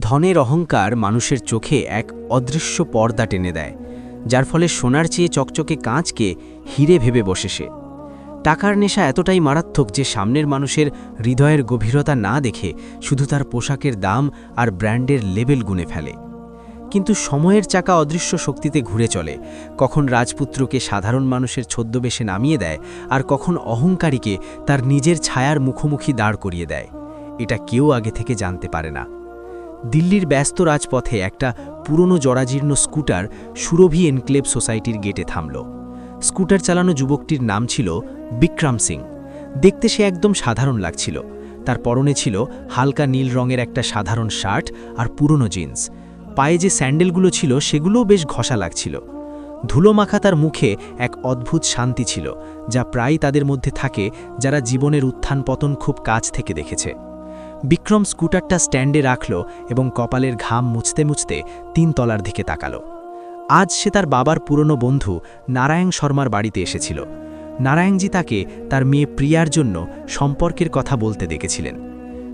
ধনের অহংকার মানুষের চোখে এক অদৃশ্য পর্দা টেনে দেয়, যার ফলে সোনার চেয়ে চকচকে কাঁচকে হিরে ভেবে বসে সে। টাকার নেশা এতটাই মারাত্মক যে সামনের মানুষের হৃদয়ের গভীরতা না দেখে শুধু তার পোশাকের দাম আর ব্র্যান্ডের লেবেল গুনে ফেলে। কিন্তু সময়ের চাকা অদৃশ্য শক্তিতে ঘুরে চলে, কখন রাজপুত্রকে সাধারণ মানুষের ছদ্মবেশে নামিয়ে দেয় আর কখন অহংকারীকে তার নিজের ছায়ার মুখোমুখি দাঁড় করিয়ে দেয়, এটা কেউ আগে থেকে জানতে পারে না। দিল্লির ব্যস্ত রাজপথে একটা পুরনো জরাজীর্ণ স্কুটার সুরভি এনক্লেভ সোসাইটির গেটে থামল। স্কুটার চালানো যুবকটির নাম ছিল বিক্রম সিং। দেখতে সে একদম সাধারণ লাগছিল। তার পরনে ছিল হালকা নীল রঙের একটা সাধারণ শার্ট আর পুরনো জিন্স। পায়ে যে স্যান্ডেলগুলো ছিল, সেগুলোও বেশ ঘষা লাগছিল। ধুলো মাখা তার মুখে এক অদ্ভুত শান্তি ছিল, যা প্রায় তাদের মধ্যে থাকে যারা জীবনের উত্থান পতন খুব কাছ থেকে দেখেছে। বিক্রম স্কুটারটা স্ট্যান্ডে রাখল এবং কপালের ঘাম মুছতে মুছতে তিন তলার দিকে তাকালো। আজ সে তার বাবার পুরনো বন্ধু নারায়ণ শর্মার বাড়িতে এসেছিল। নারায়ণজি তাকে তার মেয়ে প্রিয়ার জন্য সম্পর্কের কথা বলতে দেখেছিলেন।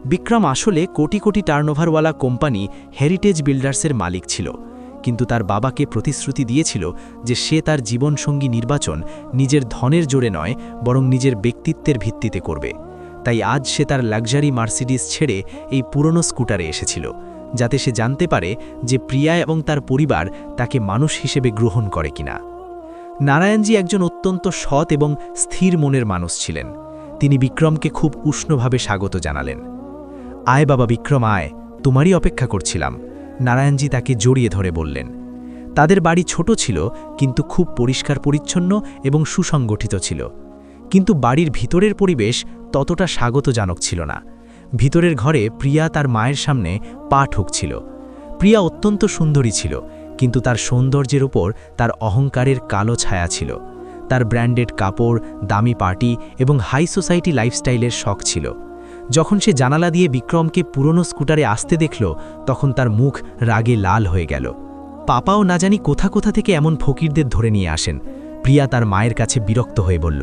বিক্রম আসলে কোটি কোটি টার্নওভারওয়ালা কোম্পানি হেরিটেজ বিল্ডার্সের মালিক ছিল, কিন্তু তার বাবাকে প্রতিশ্রুতি দিয়েছিল যে সে তার জীবনসঙ্গী নির্বাচন নিজের ধনের জোরে নয়, বরং নিজের ব্যক্তিত্বের ভিত্তিতে করবে। তাই আজ সে তার লাক্সারি মার্সিডিস ছেড়ে এই পুরনো স্কুটারে এসেছিল, যাতে সে জানতে পারে যে প্রিয়া এবং তার পরিবার তাকে মানুষ হিসেবে গ্রহণ করে কিনা। নারায়ণজি একজন অত্যন্ত সৎ এবং স্থির মনের মানুষ ছিলেন। তিনি বিক্রমকে খুব উষ্ণভাবে স্বাগত জানালেন। আয় বাবা বিক্রম, আয়, তোমারই অপেক্ষা করছিলাম। নারায়ণজি তাকে জড়িয়ে ধরে বললেন। তাদের বাড়ি ছোট ছিল, কিন্তু খুব পরিষ্কার পরিচ্ছন্ন এবং সুসংগঠিত ছিল। কিন্তু বাড়ির ভিতরের পরিবেশ ততটা স্বাগতজনক ছিল না। ভিতরের ঘরে প্রিয়া তার মায়ের সামনে পা ঠুকছিল। প্রিয়া অত্যন্ত সুন্দরী ছিল, কিন্তু তার সৌন্দর্যের ওপর তার অহংকারের কালো ছায়া ছিল। তার ব্র্যান্ডেড কাপড়, দামি পার্টি এবং হাই সোসাইটি লাইফস্টাইলের শখ ছিল। যখন সে জানালা দিয়ে বিক্রমকে পুরনো স্কুটারে আসতে দেখল, তখন তার মুখ রাগে লাল হয়ে গেল। পাপাও না জানি কোথা কোথা থেকে এমন ফকিরদের ধরে নিয়ে আসেন। প্রিয়া তার মায়ের কাছে বিরক্ত হয়ে বলল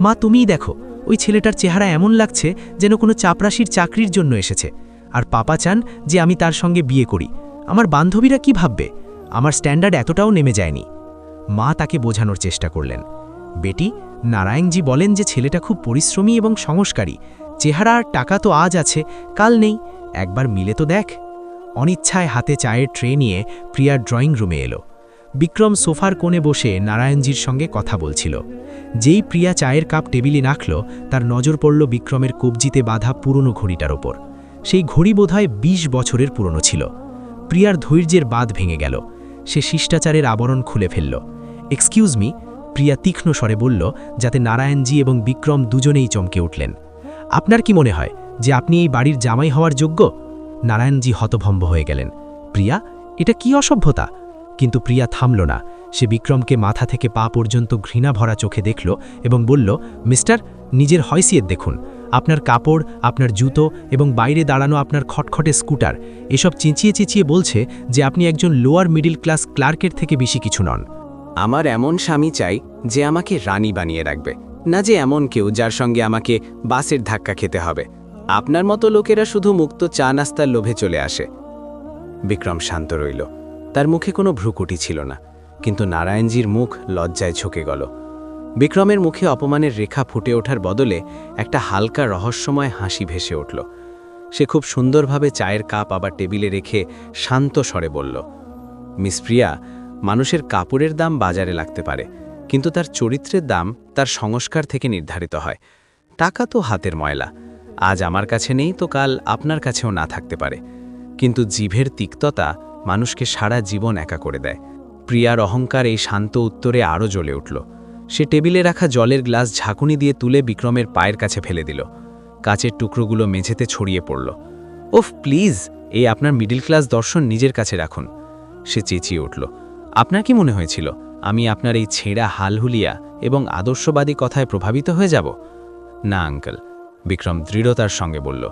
মা, তুমিই দেখো, ওই ছেলেটার চেহারা এমন লাগছে যেন কোনো চাপরাশির চাকরির জন্য এসেছে। আর পাপা চান যে আমি তার সঙ্গে বিয়ে করি। আমার বান্ধবীরা কি ভাববে? আমার স্ট্যান্ডার্ড এতটাও নেমে যায়নি। মা তাকে বোঝানোর চেষ্টা করলেন। বেটি, নারায়ণজি বলেন যে ছেলেটা খুব পরিশ্রমী এবং সংস্কারী। চেহারা আর টাকা তো আজ আছে, কাল নেই। একবার মিলে তো দেখ। অনিচ্ছায় হাতে চায়ের ট্রে নিয়ে প্রিয়ার ড্রয়িং রুমে এলো। বিক্রম সোফার কোণে বসে নারায়ণজির সঙ্গে কথা বলছিল। যেই প্রিয়া চায়ের কাপ টেবিলে রাখল তার নজর পড়ল বিক্রমের কবজিতে বাঁধা পুরনো ঘড়িটার ওপর। সেই ঘড়ি বোধহয় ২০ বছরের পুরনো ছিল। প্রিয়ার ধৈর্যের বাঁধ ভেঙে গেল। সে শিষ্টাচারের আবরণ খুলে ফেলল। এক্সকিউজ মি প্রিয়া তীক্ষ্ণ স্বরে বলল, যাতে নারায়ণজি এবং বিক্রম দুজনেই চমকে উঠলেন। আপনার কি মনে হয় যে আপনি এই বাড়ির জামাই হওয়ার যোগ্য? নারায়ণজি হতভম্ব হয়ে গেলেন। প্রিয়া, এটা কি অসভ্যতা? কিন্তু প্রিয়া থামল না। সে বিক্রমকে মাথা থেকে পা পর্যন্ত ঘৃণা ভরা চোখে দেখল এবং বলল, মিস্টার, নিজের হয়সিয়ত দেখুন। আপনার কাপড়, আপনার জুতো এবং বাইরে দাঁড়ানো আপনার খটখটে স্কুটার, এসব চেঁচিয়ে চেঁচিয়ে বলছে যে আপনি একজন লোয়ার মিডিল ক্লাস ক্লার্কের থেকে বেশি কিছু নন। আমার এমন স্বামী চাই যে আমাকে রানী বানিয়ে রাখবে, না যে এমন কেউ যার সঙ্গে আমাকে বাসের ধাক্কা খেতে হবে। আপনার মতো লোকেরা শুধু মুক্ত চা নাস্তার লোভে চলে আসে। বিক্রম শান্ত রইল। তার মুখে কোনো ভ্রুকুটি ছিল না, কিন্তু নারায়ণজির মুখ লজ্জায় ঝুঁকে গেল। বিক্রমের মুখে অপমানের রেখা ফুটে ওঠার বদলে একটা হালকা রহস্যময় হাসি ভেসে উঠল। সে খুব সুন্দরভাবে চায়ের কাপ আবার টেবিলে রেখে শান্ত স্বরে বলল, মিস প্রিয়া, মানুষের কাপড়ের দাম বাজারে লাগতে পারে, কিন্তু তার চরিত্রের দাম তার সংস্কার থেকে নির্ধারিত হয়। টাকা তো হাতের ময়লা। আজ আমার কাছে নেই তো কাল আপনার কাছেও না থাকতে পারে। কিন্তু জিভের তিক্ততা মানুষকে সারা জীবন একা করে দেয়। প্রিয়ার অহংকার এই শান্ত উত্তরে আরও জ্বলে উঠল। সে টেবিলে রাখা জলের গ্লাস ঝাঁকুনি দিয়ে তুলে বিক্রমের পায়ের কাছে ফেলে দিল। কাচের টুকরোগুলো মেঝেতে ছড়িয়ে পড়ল। ওফ, প্লিজ, এই আপনার মিডিল ক্লাস দর্শন নিজের কাছে রাখুন। সে চেঁচিয়ে উঠল। আপনার কি মনে হয়েছিল, আমি আপনার এই ছেঁড়া হালহুলিয়া এবং আদর্শবাদী কথায় প্রভাবিত হয়ে যাব? না, আঙ্কেল, বিক্রম দৃঢ়তার সঙ্গে বলল।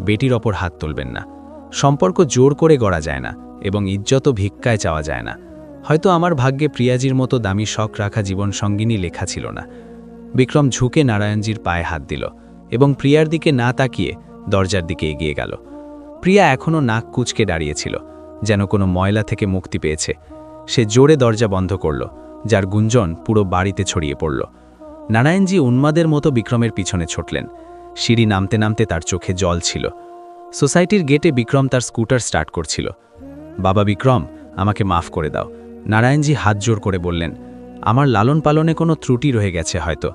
বেটির ওপর হাত তুলবেন না। সম্পর্ক জোর করে গড়া যায় না এবং ইজ্জত ভিক্ষায় চাওয়া যায় না। হয়তো আমার ভাগ্যে প্রিয়াজির মতো দামি শখ রাখা জীবনসঙ্গিনী লেখা ছিল না। বিক্রম ঝুঁকে নারায়ণজির পায়ে হাত দিল এবং প্রিয়ার দিকে না তাকিয়ে দরজার দিকে এগিয়ে গেল। প্রিয়া এখনও নাক কুচকে দাঁড়িয়েছিল, যেন কোনো ময়লা থেকে মুক্তি পেয়েছে। সে জোরে দরজা বন্ধ করল, যার গুঞ্জন পুরো বাড়িতে ছড়িয়ে পড়ল। নারায়ণজি উন্মাদের মতো বিক্রমের পিছনে ছুটলেন। সিঁড়ি নামতে নামতে তার চোখে জল ছিল। সোসাইটির গেটে বিক্রম তার স্কুটার স্টার্ট করছিল। বাবা বিক্রম, আমাকে মাফ করে দাও। নারায়ণজি হাত জোর করে বললেন, আমার লালন পালনে কোনো ত্রুটি রয়ে গেছে হয়তো।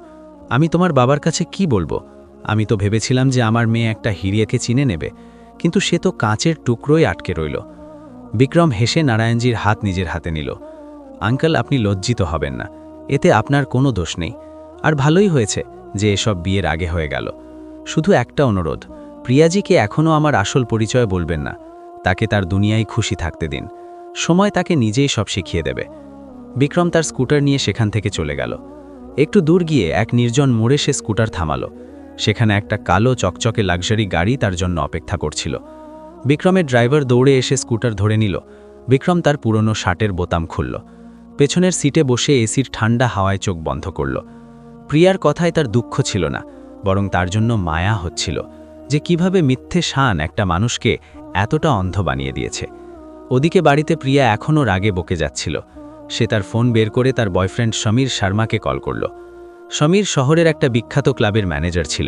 আমি তোমার বাবার কাছে কি বলব? আমি তো ভেবেছিলাম যে আমার মেয়ে একটা হিরিয়াকে চিনে নেবে, কিন্তু সে তো কাঁচের টুকরোই আটকে রইল। বিক্রম হেসে নারায়ণজির হাত নিজের হাতে নিল। আঙ্কেল, আপনি লজ্জিত হবেন না। এতে আপনার কোনো দোষ নেই। আর ভালোই হয়েছে যে এসব বিয়ের আগে হয়ে গেল। শুধু একটা অনুরোধ প্রিয়াজিকে এখনও আমার আসল পরিচয় বলবেন না। তাকে তার দুনিয়ায় খুশি থাকতে দিন। সময় তাকে নিজেই সব শিখিয়ে দেবে। বিক্রম তার স্কুটার নিয়ে সেখান থেকে চলে গেল। একটু দূর গিয়ে এক নির্জন মোড়ে সে স্কুটার থামালো। সেখানে একটা কালো চকচকে লাক্সারি গাড়ি তার জন্য অপেক্ষা করছিল। বিক্রমের ড্রাইভার দৌড়ে এসে স্কুটার ধরে নিল। বিক্রম তার পুরনো শার্টের বোতাম খুলল। পেছনের সিটে বসে এসির ঠান্ডা হাওয়ায় চোখ বন্ধ করল। প্রিয়ার কথায় তার দুঃখ ছিল না, বরং তার জন্য মায়া হচ্ছিল। যে কীভাবে মিথ্যে শান একটা মানুষকে এতটা অন্ধ বানিয়ে দিয়েছে। ওদিকে বাড়িতে প্রিয়া এখনও রাগে বকে যাচ্ছিল। সে তার ফোন বের করে তার বয়ফ্রেন্ড সমীর শর্মাকে কল করল। সমীর শহরের একটা বিখ্যাত ক্লাবের ম্যানেজার ছিল,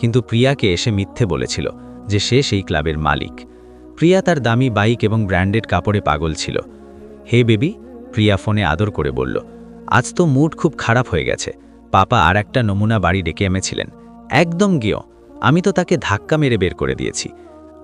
কিন্তু প্রিয়াকে এসে মিথ্যে বলেছিল যে সে সেই ক্লাবের মালিক। প্রিয়া তার দামি বাইক এবং ব্র্যান্ডেড কাপড়ে পাগল ছিল। হে বেবি, প্রিয়া ফোনে আদর করে বলল, আজ তো মুড খুব খারাপ হয়ে গেছে। পাপা আর একটা নমুনা বাড়ি ডেকে এনেছিলেন। একদম গিয়েও আমি তো তাকে ধাক্কা মেরে বের করে দিয়েছি।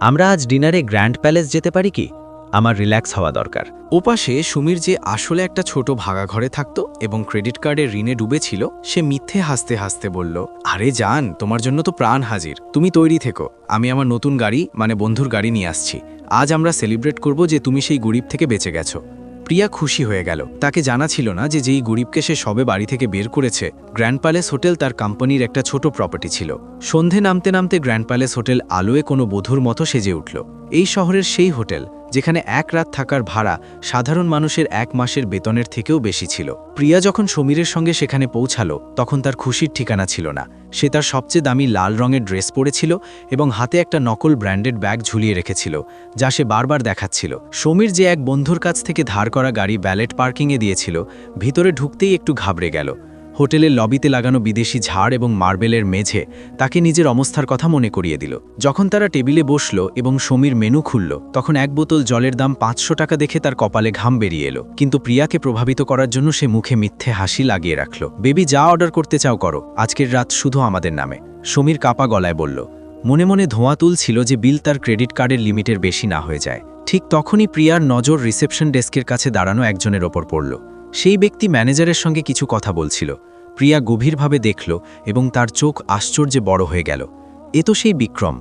আমরা আজ ডিনারে গ্র্যান্ড প্যালেস যেতে পারি কি? আমার রিল্যাক্স হওয়া দরকার। ওপাশে সুমির যে আসলে একটা ছোট ভাগা ঘরে থাকতো এবং ক্রেডিট কার্ডের ঋণে ডুবেছিল, সে মিথ্যে হাসতে হাসতে বলল, আরে যান তোমার জন্য তো প্রাণ হাজির। তুমি তৈরি থেকো। আমি আমার নতুন গাড়ি মানে বন্ধুর গাড়ি নিয়ে আসছি। আজ আমরা সেলিব্রেট করব যে তুমি সেই গরিব থেকে বেঁচে গেছো। প্রিয়া খুশি হয়ে গেল। তাকে জানা ছিল না যে যেই গরিবকে সে সবে বাড়ি থেকে বের করেছে, গ্র্যান্ড প্যালেস হোটেল তার কোম্পানির একটা ছোট প্রপার্টি ছিল। সন্ধে নামতে নামতে গ্র্যান্ড প্যালেস হোটেল আলোয় কোনো বধুর মতো সেজে উঠল। এই শহরের সেই হোটেল যেখানে এক রাত থাকার ভাড়া সাধারণ মানুষের এক মাসের বেতনের থেকেও বেশি ছিল। প্রিয়া যখন সমীরের সঙ্গে সেখানে পৌঁছালো, তখন তার খুশির ঠিকানা ছিল না। সে তার সবচেয়ে দামি লাল রঙের ড্রেস পরেছিল এবং হাতে একটা নকল ব্র্যান্ডেড ব্যাগ ঝুলিয়ে রেখেছিল, যা সে বারবার দেখাচ্ছিল। সমীর যে এক বন্ধুর কাছ থেকে ধার করা গাড়ি ব্যালেট পার্কিংয়ে দিয়েছিল, ভিতরে ঢুকতেই একটু ঘাবড়ে গেল। হোটেলের লবিতে লাগানো বিদেশি ঝাড় এবং মার্বেলের মেঝে তাকে নিজের অবস্থার কথা মনে করিয়ে দিল। যখন তারা টেবিলে বসল এবং সমীর মেনু খুলল, তখন এক বোতল জলের দাম পাঁচশো টাকা দেখে তার কপালে ঘাম বেরিয়ে এলো। কিন্তু প্রিয়াকে প্রভাবিত করার জন্য সে মুখে মিথ্যে হাসি লাগিয়ে রাখল। বেবি, যা অর্ডার করতে চাও করো। আজকের রাত শুধু আমাদের নামে। সমীর কাপা গলায় বলল। মনে মনে ধোঁয়া তুলছিল যে বিল তার ক্রেডিট কার্ডের লিমিটের বেশি না হয়ে যায়। ঠিক তখনই প্রিয়ার নজর রিসেপশন ডেস্কের কাছে দাঁড়ানো একজনের ওপর পড়ল। সেই ব্যক্তি ম্যানেজারের সঙ্গে কিছু কথা বলছিল। প্রিয়া গভীরভাবে দেখল এবং তার চোখ আশ্চর্যে বড় হয়ে গেল। এ তো সেই বিক্রম।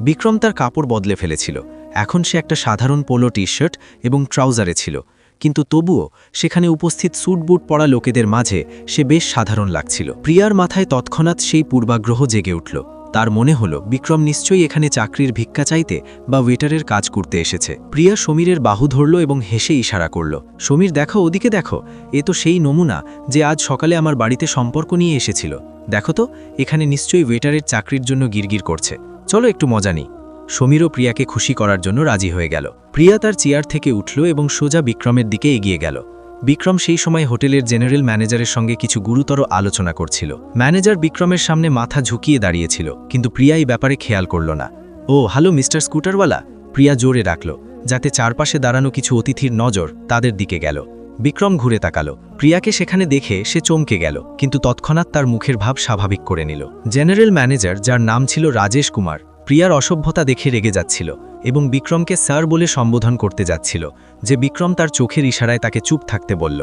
বিক্রম তার কাপড় বদলে ফেলেছিল। এখন সে একটা সাধারণ পোলো টি শার্ট এবং ট্রাউজারে ছিল। কিন্তু তবুও সেখানে উপস্থিত স্যুট বুট পরা লোকেদের মাঝে সে বেশ সাধারণ লাগছিল। প্রিয়ার মাথায় তৎক্ষণাৎ সেই পূর্বাগ্রহ জেগে উঠল। তার মনে হল, বিক্রম নিশ্চয়ই এখানে চাকরির ভিক্ষা চাইতে বা ওয়েটারের কাজ করতে এসেছে। প্রিয়া সমীরের বাহু ধরল এবং হেসে ইশারা করল, সমীর দেখো ওদিকে দেখো, এ তো সেই নমুনা যে আজ সকালে আমার বাড়িতে সম্পর্ক নিয়ে এসেছিল। দেখো তো, এখানে নিশ্চয়ই ওয়েটারের চাকরির জন্য গিরগির করছে। চলো একটু মজা নিই। সমীরও প্রিয়াকে খুশি করার জন্য রাজি হয়ে গেল। প্রিয়া তার চেয়ার থেকে উঠল এবং সোজা বিক্রমের দিকে এগিয়ে গেল। বিক্রম সেই সময় হোটেলের জেনারেল ম্যানেজারের সঙ্গে কিছু গুরুতর আলোচনা করছিল। ম্যানেজার বিক্রমের সামনে মাথা ঝুঁকিয়ে দাঁড়িয়েছিল, কিন্তু প্রিয়া এই ব্যাপারে খেয়াল করল না। ও, হ্যালো, মিস্টার স্কুটারওয়ালা, প্রিয়া জোরে রাখল যাতে চারপাশে দাঁড়ানো কিছু অতিথির নজর তাদের দিকে গেল। বিক্রম ঘুরে তাকালো। প্রিয়াকে সেখানে দেখে সে চমকে গেল, কিন্তু তৎক্ষণাৎ তার মুখের ভাব স্বাভাবিক করে নিল। জেনারেল ম্যানেজার, যার নাম ছিল রাজেশ কুমার, প্রিয়ার অসভ্যতা দেখে রেগে যাচ্ছিল। এবং বিক্রমকে স্যার বলে সম্বোধন করতে যাচ্ছিল, যে বিক্রম তার চোখের ইশারায় তাকে চুপ থাকতে বলল।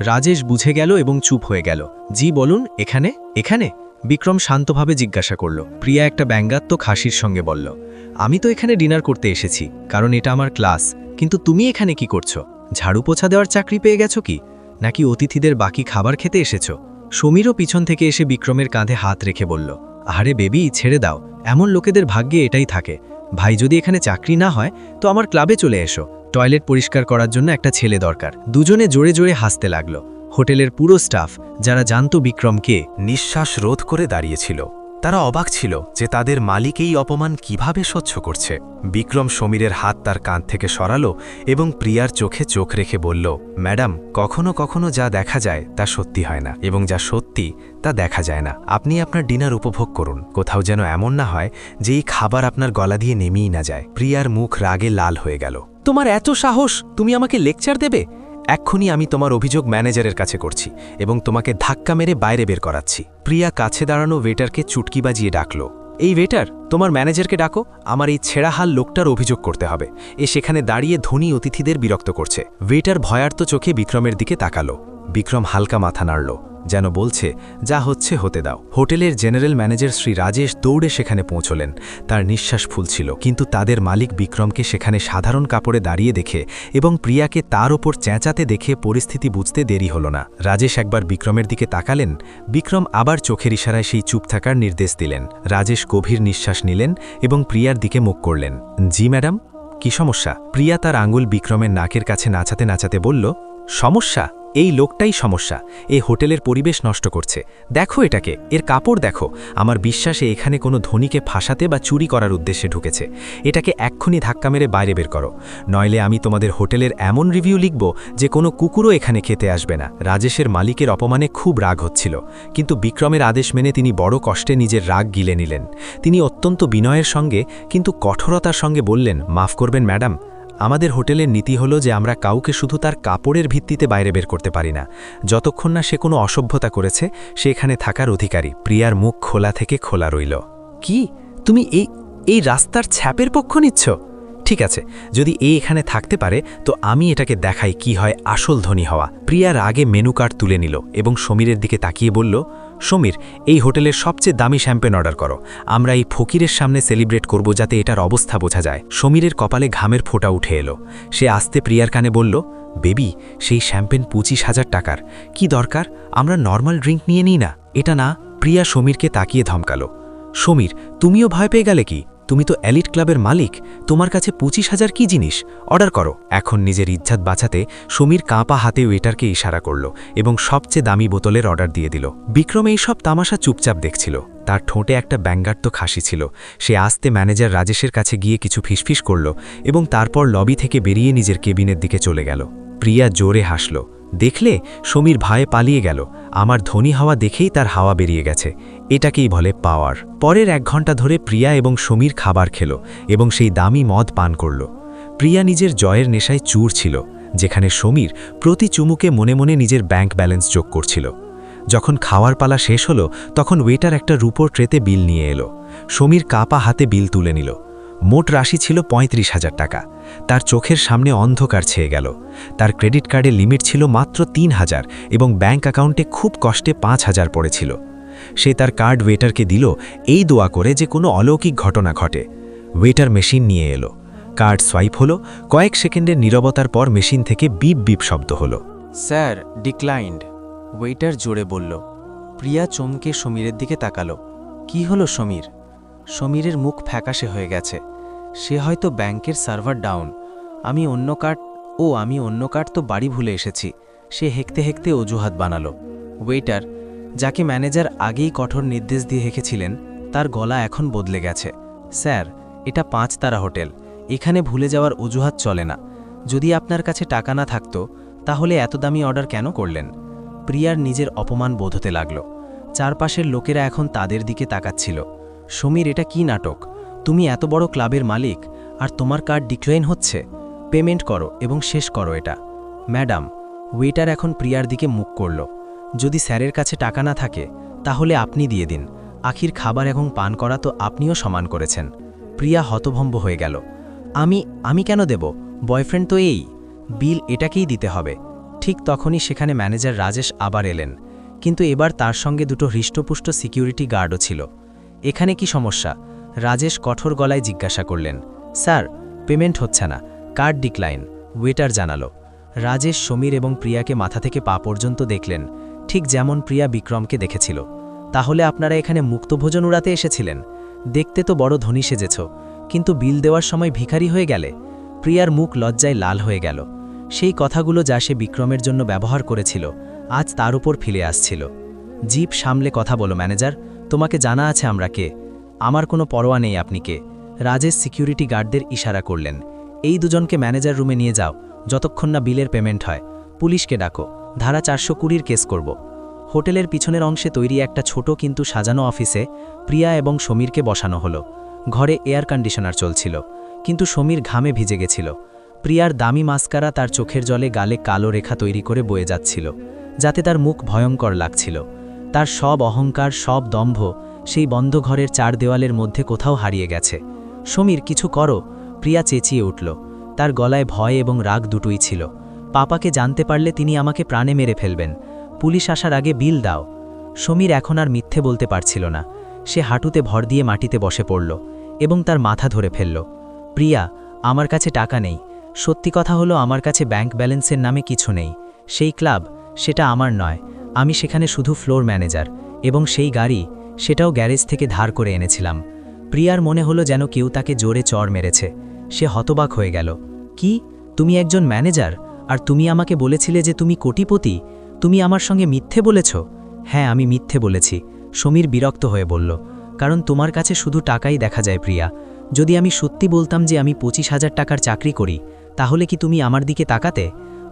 রাজেশ বুঝে গেল এবং চুপ হয়ে গেল। জি, বলুন, এখানে? এখানে? বিক্রম শান্তভাবে জিজ্ঞাসা করল। প্রিয়া একটা ব্যঙ্গাত্মক হাসির সঙ্গে বলল, আমি তো এখানে ডিনার করতে এসেছি, কারণ এটা আমার ক্লাস। কিন্তু তুমি এখানে কি করছ? ঝাড়ু পোছা দেওয়ার চাকরি পেয়ে গেছো কি? নাকি অতিথিদের বাকি খাবার খেতে এসেছ? সমীরও পিছন থেকে এসে বিক্রমের কাঁধে হাত রেখে বলল আরে বেবি, ছেড়ে দাও। এমন লোকেদের ভাগ্যে এটাই থাকে। ভাই, যদি এখানে চাকরি না হয়, তো আমার ক্লাবে চলে এসো। টয়লেট পরিষ্কার করার জন্য একটা ছেলে দরকার। দুজনে জোরে জোরে হাসতে লাগল। হোটেলের পুরো স্টাফ, যারা জানত বিক্রমকে, নিঃশ্বাস রোধ করে দাঁড়িয়েছিল। তারা অবাক ছিল যে তাদের মালিক এই অপমান কীভাবে সহ্য করছে। বিক্রম সমীরের হাত তার কাঁধ থেকে সরালো এবং প্রিয়ার চোখে চোখ রেখে বলল, ম্যাডাম, কখনো কখনো যা দেখা যায় তা সত্যি হয় না এবং যা সত্যি তা দেখা যায় না। আপনি আপনার ডিনার উপভোগ করুন। কোথাও যেন এমন না হয় যে এই খাবার আপনার গলা দিয়ে নেমেই না যায়। প্রিয়ার মুখ রাগে লাল হয়ে গেল, তোমার এত সাহস? তুমি আমাকে লেকচার দেবে? এক্ষুনি আমি তোমার অভিযোগ ম্যানেজারের কাছে করছি এবং তোমাকে ধাক্কা মেরে বাইরে বের করাচ্ছি। প্রিয়া কাছে দাঁড়ানো ওয়েটারকে চুটকি বাজিয়ে ডাকল। এই ওয়েটার তোমার ম্যানেজারকে ডাকো। আমার এই ছেঁড়াহাল লোকটার অভিযোগ করতে হবে। এ সেখানে দাঁড়িয়ে ধনী অতিথিদের বিরক্ত করছে। ওয়েটার ভয়ার্ত চোখে বিক্রমের দিকে তাকালো। বিক্রম হালকা মাথা নাড়ল। যেন বলছে, যা হচ্ছে হতে দাও। হোটেলের জেনারেল ম্যানেজার শ্রী রাজেশ দৌড়ে সেখানে পৌঁছলেন। তার নিঃশ্বাস ফুলছিল, কিন্তু তাদের মালিক বিক্রমকে সেখানে সাধারণ কাপড়ে দাঁড়িয়ে দেখে এবং প্রিয়াকে তার ওপর চেঁচাতে দেখে পরিস্থিতি বুঝতে দেরি হল না। রাজেশ একবার বিক্রমের দিকে তাকালেন। বিক্রম আবার চোখের ইশারায় সেই চুপ থাকার নির্দেশ দিলেন। রাজেশ গভীর নিঃশ্বাস নিলেন এবং প্রিয়ার দিকে মুখ করলেন। জি, ম্যাডাম, কি সমস্যা? প্রিয়া তার আঙুল বিক্রমের নাকের কাছে নাচাতে নাচাতে বলল, সমস্যা? এই লোকটাই সমস্যা। এই হোটেলের পরিবেশ নষ্ট করছে। দেখো এটাকে। এর কাপড় দেখো। আমার বিশ্বাসে এখানে কোনো ধনীকে ফাঁসাতে বা চুরি করার উদ্দেশ্যে ঢুকেছে। এটাকে এক্ষুনি ধাক্কা মেরে বাইরে বের করো। নইলে আমি তোমাদের হোটেলের এমন রিভিউ লিখব যে কোনো কুকুরও এখানে খেতে আসবে না। রাজেশের মালিকের অপমানে খুব রাগ হচ্ছিল। কিন্তু বিক্রমের আদেশ মেনে তিনি বড় কষ্টে নিজের রাগ গিলে নিলেন। তিনি অত্যন্ত বিনয়ের সঙ্গে, কিন্তু কঠোরতার সঙ্গে বললেন, মাফ করবেন, ম্যাডাম। আমাদের হোটেলের নীতি হলো যে আমরা কাউকে শুধু তার কাপড়ের ভিত্তিতে বাইরে বের করতে পারি না। যতক্ষণ না সে কোনো অসভ্যতা করেছে, সে এখানে থাকার অধিকারী। প্রিয়ার মুখ খোলা থেকে খোলা রইল। কি? তুমি এই এই রাস্তার ছ্যাপের পক্ষ নিচ্ছ? ঠিক আছে, যদি এ এখানে থাকতে পারে, তো আমি এটাকে দেখাই কি হয় আসল ধনী হওয়া। প্রিয়ার আগে মেনু কার্ড তুলে নিল এবং সমীরের দিকে তাকিয়ে বলল সমীর, এই হোটেলের সবচেয়ে দামি শ্যাম্পেন অর্ডার করো। আমরা এই ফকিরের সামনে সেলিব্রেট করব যাতে এটার অবস্থা বোঝা যায়। সমীরের কপালে ঘামের ফোঁটা উঠে এলো। সে আস্তে প্রিয়ার কানে বলল, বেবি, সেই শ্যাম্পেন পঁচিশ হাজার টাকার। কি দরকার? আমরা নর্মাল ড্রিঙ্ক নিয়ে নিই না। এটা না, প্রিয়া সমীরকে তাকিয়ে ধমকালো। সমীর, তুমিও ভয় পেয়ে গেলে কি? তুমি তো এলিট ক্লাবের মালিক, তোমার কাছে পঁচিশ হাজার কি জিনিস? অর্ডার করো। এখন নিজের ইজ্জাত বাঁচাতে সমীর কাঁপা হাতে ওয়েটারকে ইশারা করল এবং সবচেয়ে দামি বোতলের অর্ডার দিয়ে দিল। বিক্রম এই সব তামাশা চুপচাপ দেখছিল। তার ঠোঁটে একটা ব্যঙ্গার্ত খাসি ছিল। সে আস্তে ম্যানেজার রাজেশের কাছে গিয়ে কিছু ফিসফিস করল এবং তারপর লবি থেকে বেরিয়ে নিজের কেবিনের দিকে চলে গেল। প্রিয়া জোরে হাসল। দেখলে সমীর ভয়ে পালিয়ে গেল। আমার ধনী হাওয়া দেখেই তার হাওয়া বেরিয়ে গেছে। এটাকেই বলে পাওয়ার। পরের এক ঘণ্টা ধরে প্রিয়া এবং সমীর খাবার খেল এবং সেই দামি মদ পান করল। প্রিয়া নিজের জয়ের নেশায় চুর ছিল, যেখানে সমীর প্রতি চুমুকে মনে মনে নিজের ব্যাংক ব্যালেন্স যোগ করছিল। যখন খাওয়ার পালা শেষ হলো, তখন ওয়েটার একটা রুপোর ট্রেতে বিল নিয়ে এলো। সমীর কাপা হাতে বিল তুলে নিল। মোট রাশি ছিল পঁয়ত্রিশ হাজার টাকা। তার চোখের সামনে অন্ধকার ছেয়ে গেল। তার ক্রেডিট কার্ডের লিমিট ছিল মাত্র তিন হাজার এবং ব্যাংক অ্যাকাউন্টে খুব কষ্টে পাঁচ হাজার পড়েছিল। সে তার কার্ড ওয়েটারকে দিল, এই দোয়া করে যে কোনো অলৌকিক ঘটনা ঘটে। ওয়েটার মেশিন নিয়ে এলো। কার্ড সোয়াইপ হলো, কয়েক সেকেন্ডের নীরবতার পর মেশিন থেকে বিপ বিপ শব্দ হলো। Sir, declined. ওয়েটার জোরে বলল, প্রিয়া চমকে সমীরের দিকে তাকালো। কি হলো সমীর? সমীরের মুখ ফ্যাকাশে হয়ে গেছে। সে হয়তো ব্যাংকের সার্ভার ডাউন। আমি অন্য কার্ড, ও আমি অন্য কার্ড তো বাড়ি ভুলে এসেছি। সে হেঁকতে হেঁকতে অজুহাত বানালো। ওয়েটার, যাকে ম্যানেজার আগেই কঠোর নির্দেশ দিয়ে হেঁকেছিলেন, তার গলা এখন বদলে গেছে। স্যার, এটা পাঁচ তারা হোটেল। এখানে ভুলে যাওয়ার অজুহাত চলে না। যদি আপনার কাছে টাকা না থাকতো, তাহলে এত দামি অর্ডার কেন করলেন? প্রিয়ার নিজের অপমান বোধ হতে লাগল। চারপাশের লোকেরা এখন তাদের দিকে তাকাচ্ছিল। সমীর, এটা কি নাটক? তুমি এত বড় ক্লাবের মালিক, আর তোমার কার্ড ডিক্লাইন হচ্ছে। পেমেন্ট করো এবং শেষ করো এটা। ম্যাডাম, ওয়েটার এখন প্রিয়ার দিকে মুখ করল। যদি স্যারের কাছে টাকা না থাকে, তাহলে আপনি দিয়ে দিন। আখির খাবার এবং পান করা তো আপনিও সমান করেছেন। প্রিয়া হতভম্ব হয়ে গেল। আমি আমি কেন দেব? বয়ফ্রেন্ড তো এই। বিল এটাকেই দিতে হবে। ঠিক তখনই সেখানে ম্যানেজার রাজেশ আবার এলেন। কিন্তু এবার তার সঙ্গে দুটো হৃষ্টপুষ্ট সিকিউরিটি গার্ডও ছিল। এখানে কি সমস্যা? রাজেশ কঠোর গলায় জিজ্ঞাসা করলেন। স্যার, পেমেন্ট হচ্ছে না। Card decline. ওয়েটার জানালো। রাজেশ, সমীর এবং প্রিয়াকে মাথা থেকে পা পর্যন্ত দেখলেন। ঠিক যেমন প্রিয়া বিক্রমকে দেখেছিল। তাহলে আপনারা এখানে মুক্তভোজন উড়াতে এসেছিলেন? দেখতে তো বড় ধনী সেজেছ। কিন্তু বিল দেওয়ার সময় ভিখারি হয়ে গেলে? প্রিয়ার মুখ লজ্জায় লাল হয়ে গেল। সেই কথাগুলো যা সে বিক্রমের জন্য ব্যবহার করেছিল, আজ তার উপর ফিরে আসছিল। জিপ সামলে কথা বলো, ম্যানেজার। তোমাকে জানা আছে আমরা কে। আমার কোনো পরোয়া নেই আপনি কে। রাজেশ সিকিউরিটি গার্ডদের ইশারা করলেন। এই দুজনকে ম্যানেজার রুমে নিয়ে যাও, যতক্ষণ না বিলের পেমেন্ট হয়। পুলিশকে ডাকো, ধারা চারশো কুড়ির কেস করব। হোটেলের পিছনের অংশে তৈরি একটা ছোট কিন্তু সাজানো অফিসে প্রিয়া এবং সমীরকে বসানো হলো। ঘরে এয়ার কন্ডিশনার চলছিল, কিন্তু সমীর ঘামে ভিজে গেছিল। প্রিয়ার দামি মাস্কারা তার চোখের জলে গালে কালো রেখা তৈরি করে বয়ে যাচ্ছিল, যাতে তার মুখ ভয়ঙ্কর লাগছিল। তার সব অহংকার, সব দম্ভ সেই বন্ধ ঘরের চার দেওয়ালের মধ্যে কোথাও হারিয়ে গেছে। সমীর, কিছু করো। প্রিয়া চেঁচিয়ে উঠল। তার গলায় ভয় এবং রাগ দুটোই ছিল। পাপাকে জানতে পারলে তিনি আমাকে প্রাণে মেরে ফেলবেন। পুলিশ আসার আগে বিল দাও। সমীর এখন আর মিথ্যে বলতে পারছিল না। সে হাঁটুতে ভর দিয়ে মাটিতে বসে পড়ল এবং তার মাথা ধরে ফেলল। প্রিয়া, আমার কাছে টাকা নেই। সত্যি কথা হলো, আমার কাছে ব্যাংক ব্যালেন্সের নামে কিছু নেই। সেই ক্লাব, সেটা আমার নয়। আমি সেখানে শুধু ফ্লোর ম্যানেজার এবং সেই গাড়ি সেটাও গ্যারেজ থেকে ধার করে এনেছিলাম। প্রিয়ার মনে হলো যেন কেউ তাকে জোরে চড় মেরেছে। সে হতবাক হয়ে গেল। কি? তুমি একজন ম্যানেজার? আর তুমি আমাকে বলেছিলে যে তুমি কোটিপতি? তুমি আমার সঙ্গে মিথ্যে বলেছ? হ্যাঁ আমি মিথ্যে বলেছি। সমীর বিরক্ত হয়ে বলল। কারণ তোমার কাছে শুধু টাকাই দেখা যায় প্রিয়া। যদি আমি সত্যি বলতাম যে আমি পঁচিশ হাজার টাকার চাকরি করি, তাহলে কি তুমি আমার দিকে তাকাতে?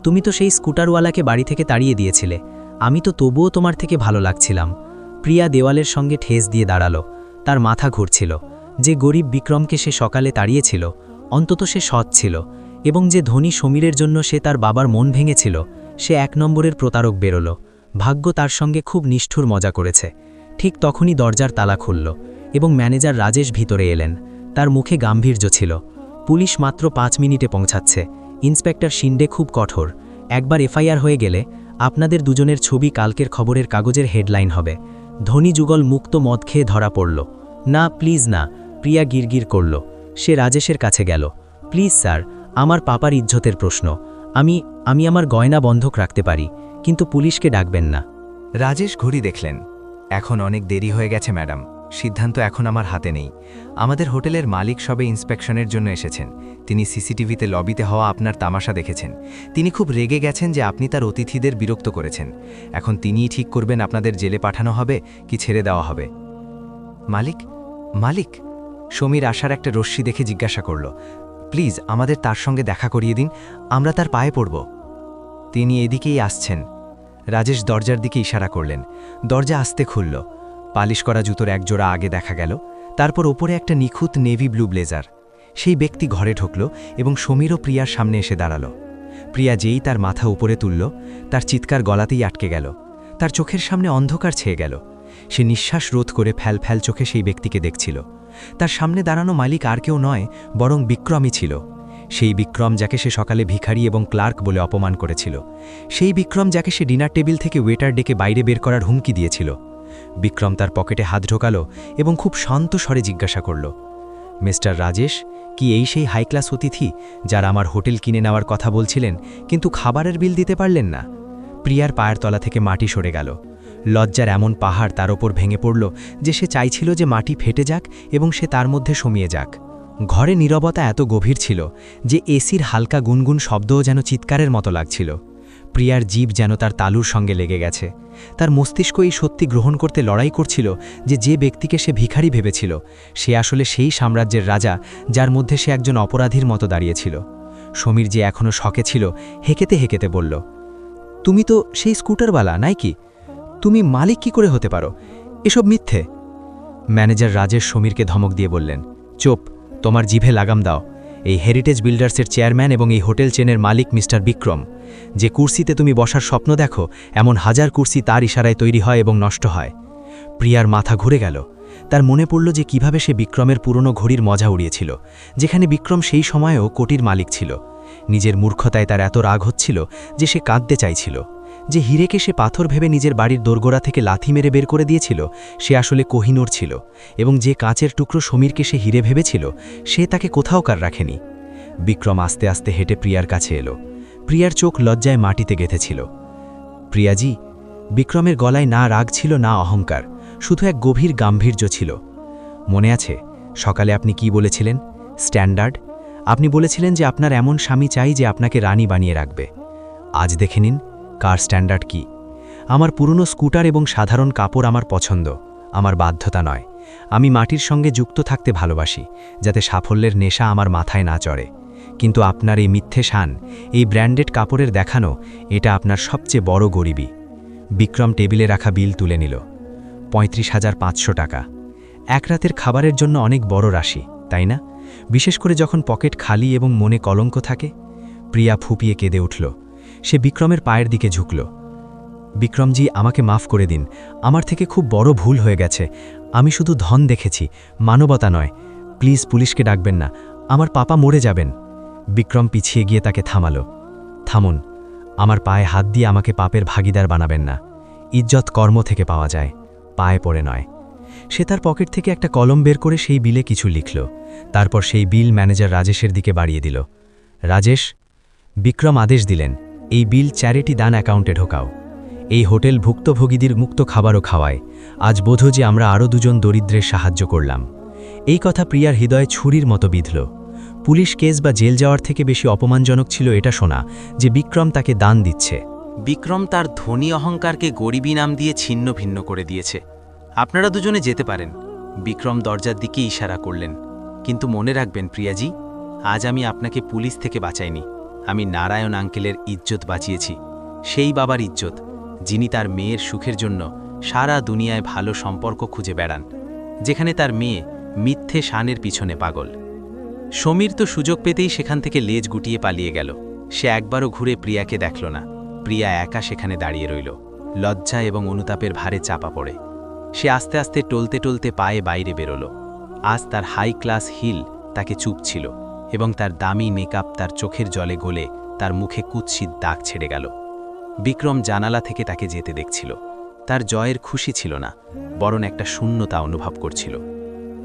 তুমি তো সেই স্কুটারওয়ালাকে বাড়ি থেকে তাড়িয়ে দিয়েছিলে। আমি তো তবুও তোমার থেকে ভালো লাগছিলাম। প্রিয়া দেওয়ালের সঙ্গে ঠেস দিয়ে দাঁড়াল। তার মাথা ঘুরছিল। যে গরিব বিক্রমকে সে সকালে তাড়িয়েছিল, অন্তত সে সৎ ছিল এবং যে ধনী সমীরের জন্য সে তার বাবার মন ভেঙেছিল, সে এক নম্বরের প্রতারক বেরোল। ভাগ্য তার সঙ্গে খুব নিষ্ঠুর মজা করেছে। ঠিক তখনই দরজার তালা খুলল এবং ম্যানেজার রাজেশ ভিতরে এলেন। তার মুখে গাম্ভীর্য ছিল। পুলিশ মাত্র পাঁচ মিনিটে পৌঁছাচ্ছে। ইন্সপেক্টর শিন্ডে খুব কঠোর। একবার এফআইআর হয়ে গেলে আপনাদের দুজনের ছবি কালকের খবরের কাগজের হেডলাইন হবে। ধনী যুগল মুক্ত মদ খেয়ে ধরা পড়ল। না, প্লিজ না, প্রিয়া গিরগির করল। সে রাজেশের কাছে গেল। প্লিজ স্যার, আমার পাপার ইজ্জতের প্রশ্ন। আমি আমি আমার গয়না বন্ধক রাখতে পারি, কিন্তু পুলিশকে ডাকবেন না। রাজেশ ঘড়ি দেখলেন। এখন অনেক দেরি হয়ে গেছে, ম্যাডাম। সিদ্ধান্ত এখন আমার হাতে নেই। আমাদের হোটেলের মালিক সবে ইন্সপেকশনের জন্য এসেছেন। তিনি সিসিটিভিতে লবিতে হওয়া আপনার তামাশা দেখেছেন। তিনি খুব রেগে গেছেন যে আপনি তার অতিথিদের বিরক্ত করেছেন। এখন তিনিই ঠিক করবেন আপনাদের জেলে পাঠানো হবে কি ছেড়ে দেওয়া হবে। মালিক মালিক, সমীর আসার একটা রশ্মি দেখে জিজ্ঞাসা করল। প্লিজ, আমাদের তার সঙ্গে দেখা করিয়ে দিন, আমরা তার পায়ে পড়ব। তিনি এদিকেই আসছেন। রাজেশ দরজার দিকে ইশারা করলেন। দরজা আসতে খুলল। পালিশ করা জুতোর একজোড়া আগে দেখা গেল, তারপর ওপরে একটা নিখুঁত নেভি ব্লু ব্লেজার। সেই ব্যক্তি ঘরে ঢুকল এবং সমীর ও প্রিয়ার সামনে এসে দাঁড়াল। প্রিয়া যেই তার মাথা উপরে তুলল, তার চিৎকার গলাতেই আটকে গেল। তার চোখের সামনে অন্ধকার ছেয়ে গেল। সে নিঃশ্বাস রোধ করে ফ্যাল ফ্যাল চোখে সেই ব্যক্তিকে দেখছিল। তার সামনে দাঁড়ানো মালিক আর কেউ নয়, বরং বিক্রমই ছিল। সেই বিক্রম যাকে সে সকালে ভিখারি এবং ক্লার্ক বলে অপমান করেছিল। সেই বিক্রম যাকে সে ডিনার টেবিল থেকে ওয়েটার ডেকে বাইরে বের করার হুমকি দিয়েছিল। বিক্রম তার পকেটে হাত ঢোকালো এবং খুব শান্ত স্বরে জিজ্ঞাসা করল, মিস্টার রাজেশ, কি এই সেই হাই ক্লাস অতিথি যারা আমার হোটেল কিনে নেওয়ার কথা বলছিলেন, কিন্তু খাবারের বিল দিতে পারলেন না? প্রিয়ার পায়ের তলা থেকে মাটি সরে গেল। লজ্জার এমন পাহাড় তার ওপর ভেঙে পড়ল যে সে চাইছিল যে মাটি ফেটে যাক এবং সে তার মধ্যে সমিয়ে যাক। ঘরে নীরবতা এত গভীর ছিল যে এসির হালকা গুনগুন শব্দও যেন চিৎকারের মতো লাগছিল। প্রিয়ার জীব যেন তার তালুর সঙ্গে লেগে গেছে। তার মস্তিষ্ক এই সত্যি গ্রহণ করতে লড়াই করছিল যে যে ব্যক্তিকে সে ভিখারি ভেবেছিল, সে আসলে সেই সাম্রাজ্যের রাজা যার মধ্যে সে একজন অপরাধীর মতো দাঁড়িয়েছিল। সমীর যে এখনও শখে ছিল, হেকেতে হেকেতে বলল, তুমি তো সেই স্কুটারওয়ালা নাই কি? তুমি মালিক কি করে হতে পারো? এসব মিথ্যে? ম্যানেজার রাজেশ সমীরকে ধমক দিয়ে বললেন, চোপ, তোমার জিভে লাগাম দাও। এই হেরিটেজ বিল্ডার্সের চেয়ারম্যান এবং এই হোটেল চেনের মালিক মিস্টার বিক্রম। যে কুর্সিতে তুমি বসার স্বপ্ন দেখো, এমন হাজার কুর্সি তার ইশারায় তৈরি হয় এবং নষ্ট হয়। প্রিয়ার মাথা ঘুরে গেল। তার মনে পড়ল যে কীভাবে সে বিক্রমের পুরনো ঘড়ির মজা উড়িয়েছিল, যেখানে বিক্রম সেই সময়েও কোটির মালিক ছিল। নিজের মূর্খতায় তার এত রাগ হচ্ছিল যে সে কাঁদতে চাইছিল। যে হিরেকে সে পাথর ভেবে নিজের বাড়ির দোরগোড়া থেকে লাথি মেরে বের করে দিয়েছিল, সে আসলে কোহিনোর ছিল এবং যে কাঁচের টুকরো সমীরকে সে হিরে ভেবেছিল, সে তাকে কোথাও কার রাখেনি। বিক্রম আস্তে আস্তে হেঁটে প্রিয়ার কাছে এলো। প্রিয়ার চোখ লজ্জায় মাটিতে গেঁথেছিল। প্রিয়াজি, বিক্রমের গলায় না রাগ ছিল, না অহংকার, শুধু এক গভীর গাম্ভীর্য ছিল। মনে আছে, সকালে আপনি কি বলেছিলেন? স্ট্যান্ডার্ড? আপনি বলেছিলেন যে আপনার এমন স্বামী চাই যে আপনাকে রানী বানিয়ে রাখবে। আজ দেখে নিন কার স্ট্যান্ডার্ড কি? আমার পুরনো স্কুটার এবং সাধারণ কাপড় আমার পছন্দ, আমার বাধ্যতা নয়। আমি মাটির সঙ্গে যুক্ত থাকতে ভালোবাসি, যাতে সাফল্যের নেশা আমার মাথায় না চড়ে। কিন্তু আপনার এই মিথ্যে শান, এই ব্র্যান্ডেড কাপড়ের দেখানো, এটা আপনার সবচেয়ে বড় গরিবী। বিক্রম টেবিলে রাখা বিল তুলে নিল। পঁয়ত্রিশ হাজার পাঁচশো টাকা। এক রাতের খাবারের জন্য অনেক বড় রাশি, তাই না? বিশেষ করে যখন পকেট খালি এবং মনে কলঙ্ক থাকে, প্রিয়া ফুপিয়ে কেঁদে উঠল। সে বিক্রমের পায়ের দিকে ঝুঁকল। বিক্রমজি, আমাকে মাফ করে দিন। আমার থেকে খুব বড় ভুল হয়ে গেছে। আমি শুধু ধন দেখেছি, মানবতা নয়। প্লিজ পুলিশকে ডাকবেন না। আমার পাপা মরে যাবেন। বিক্রম পিছিয়ে গিয়ে তাকে থামালো। থামুন। আমার পায়ে হাত দিয়ে আমাকে পাপের ভাগিদার বানাবেন না। ইজ্জত কর্ম থেকে পাওয়া যায়। পায়ে পড়ে নয়। সে তার পকেট থেকে একটা কলম বের করে সেই বিলে কিছু লিখল। তারপর সেই বিল ম্যানেজার রাজেশের দিকে বাড়িয়ে দিল। রাজেশ, বিক্রম আদেশ দিলেন। এই বিল চ্যারিটি দান অ্যাকাউন্টে ঢোকাও। এই হোটেল ভুক্তভোগীদের মুক্ত খাবারও খাওয়ায়। আজ বোধো যে আমরা আরও দুজন দরিদ্রের সাহায্য করলাম। এই কথা প্রিয়ার হৃদয়ে ছুরির মতো বিঁধল। পুলিশ কেস বা জেল যাওয়ার থেকে বেশি অপমানজনক ছিল এটা শোনা, যে বিক্রম তাকে দান দিচ্ছে। বিক্রম তার ধনী অহংকারকে গরিবী নাম দিয়ে ছিন্ন ভিন্ন করে দিয়েছে। আপনারা দুজনে যেতে পারেন। বিক্রম দরজার দিকে ইশারা করলেন। কিন্তু মনে রাখবেন প্রিয়াজি, আজ আমি আপনাকে পুলিশ থেকে বাঁচাইনি। আমি নারায়ণ আঙ্কেলের ইজ্জত বাঁচিয়েছি। সেই বাবার ইজ্জত, যিনি তার মেয়ের সুখের জন্য সারা দুনিয়ায় ভালো সম্পর্ক খুঁজে বেড়ান, যেখানে তার মেয়ে মিথ্যে শানের পিছনে পাগল। সমীর তো সুযোগ পেতেই সেখান থেকে লেজ গুটিয়ে পালিয়ে গেল। সে একবারও ঘুরে প্রিয়াকে দেখল না। প্রিয়া একা সেখানে দাঁড়িয়ে রইল, লজ্জা এবং অনুতাপের ভারে চাপা পড়ে। সে আস্তে আস্তে টলতে টলতে পায়ে বাইরে বেরোল। আজ তার হাই ক্লাস হিল তাকে চুপ ছিল এবং তার দামি মেকআপ তার চোখের জলে গলে তার মুখে কুৎসিত দাগ ছেড়ে গেল। বিক্রম জানালা থেকে তাকে যেতে দেখছিল। তার জয়ের খুশি ছিল না, বরং একটা শূন্যতা অনুভব করছিল।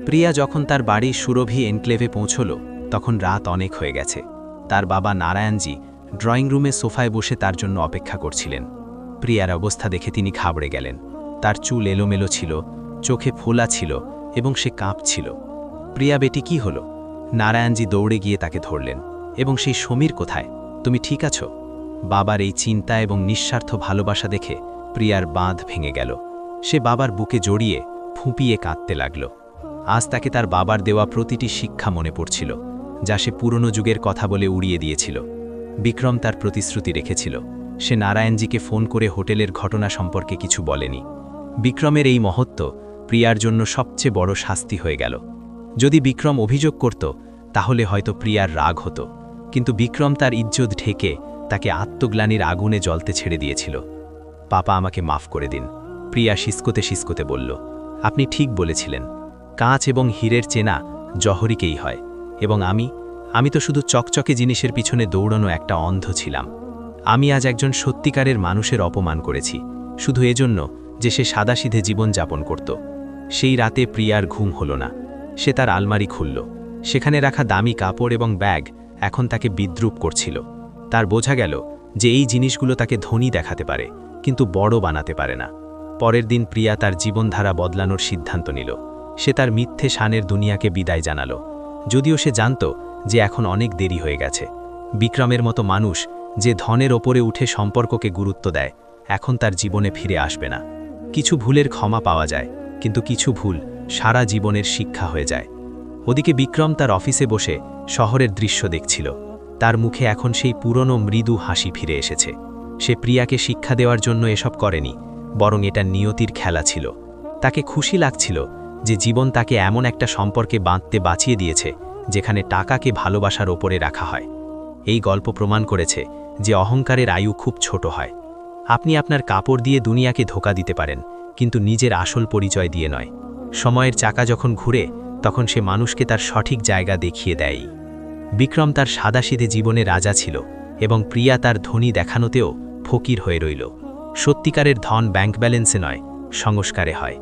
প্রিয়া যখন তার বাড়ির সুরভি এনক্লেভে পৌঁছল, তখন রাত অনেক হয়ে গেছে। তার বাবা নারায়ণজি ড্রয়িং রুমে সোফায় বসে তার জন্য অপেক্ষা করছিলেন। প্রিয়ার অবস্থা দেখে তিনি ঘাবড়ে গেলেন। তার চুল এলোমেলো ছিল, চোখে ফোলা ছিল এবং সে কাঁপছিল। প্রিয়া, বেটি, কি হলো? নারায়ণজি দৌড়ে গিয়ে তাকে ধরলেন, এবং সেই সমীর কোথায়? তুমি ঠিক আছো? বাবার এই চিন্তা এবং নিঃস্বার্থ ভালোবাসা দেখে প্রিয়ার বাঁধ ভেঙে গেল। সে বাবার বুকে জড়িয়ে ফুঁপিয়ে কাঁদতে লাগল। আজ তাকে তার বাবার দেওয়া প্রতিটি শিক্ষা মনে পড়ছিল, যা সে পুরনো যুগের কথা বলে উড়িয়ে দিয়েছিল। বিক্রম তার প্রতিশ্রুতি রেখেছিল, সে নারায়ণজিকে ফোন করে হোটেলের ঘটনা সম্পর্কে কিছু বলেনি। বিক্রমের এই মহত্ব প্রিয়ার জন্য সবচেয়ে বড় শাস্তি হয়ে গেল। যদি বিক্রম অভিযোগ করত, তাহলে হয়তো প্রিয়ার রাগ হতো। কিন্তু বিক্রম তার ইজ্জত ঢেকে তাকে আত্মগ্লানির আগুনে জলতে ছেড়ে দিয়েছিল। পাপা আমাকে মাফ করে দিন। প্রিয়া শিস্কোতে শিস্কোতে বলল, আপনি ঠিক বলেছিলেন। কাঁচ এবং হীরের চেনা জহরিকেই হয়। এবং আমি আমি তো শুধু চকচকে জিনিসের পিছনে দৌড়ানো একটা অন্ধ ছিলাম। আমি আজ একজন সত্যিকারের মানুষের অপমান করেছি। শুধু এজন্য যে সে সাদাসিধে জীবন যাপন করত। সেই রাতে প্রিয়ার ঘুম হল না। সে তার আলমারি খুলল। সেখানে রাখা দামি কাপড় এবং ব্যাগ এখন তাকে বিদ্রুপ করছিল। তার বোঝা গেল যে এই জিনিসগুলো তাকে ধনী দেখাতে পারে, কিন্তু বড় বানাতে পারে না। পরের দিন প্রিয়া তার জীবনধারা বদলানোর সিদ্ধান্ত নিল। সে তার মিথ্যে শানের দুনিয়াকে বিদায় জানালো। যদিও সে জানত যে এখন অনেক দেরি হয়ে গেছে। বিক্রমের মতো মানুষ যে ধনের ওপরে উঠে সম্পর্ককে গুরুত্ব দেয়, এখন তার জীবনে ফিরে আসবে না। কিছু ভুলের ক্ষমা পাওয়া যায়, কিন্তু কিছু ভুল সারা জীবনের শিক্ষা হয়ে যায়। ওদিকে বিক্রম তার অফিসে বসে শহরের দৃশ্য দেখছিল। তার মুখে এখন সেই পুরনো মৃদু হাসি ফিরে এসেছে। সে প্রিয়াকে শিক্ষা দেওয়ার জন্য এসব করেনি, বরং এটা নিয়তির খেলা ছিল। তাকে খুশি লাগছিল যে জীবন তাকে এমন একটা সম্পর্কে বাঁধতে বাঁচিয়ে দিয়েছে, যেখানে টাকাকে ভালোবাসার ওপরে রাখা হয়। এই গল্প প্রমাণ করেছে যে অহংকারের আয়ু খুব ছোট হয়। আপনি আপনার কাপড় দিয়ে দুনিয়াকে ধোকা দিতে পারেন, কিন্তু নিজের আসল পরিচয় দিয়ে নয়। সময়ের চাকা যখন ঘুরে, তখন সে মানুষকে তার সঠিক জায়গা দেখিয়ে দেয়। বিক্রম তার সাদাসিধে জীবনে রাজা ছিল এবং প্রিয়া তার ধনী দেখানোতেও ফকির হয়ে রইল। সত্যিকারের ধন ব্যাংক ব্যালেন্সে নয়, সংস্কারে হয়।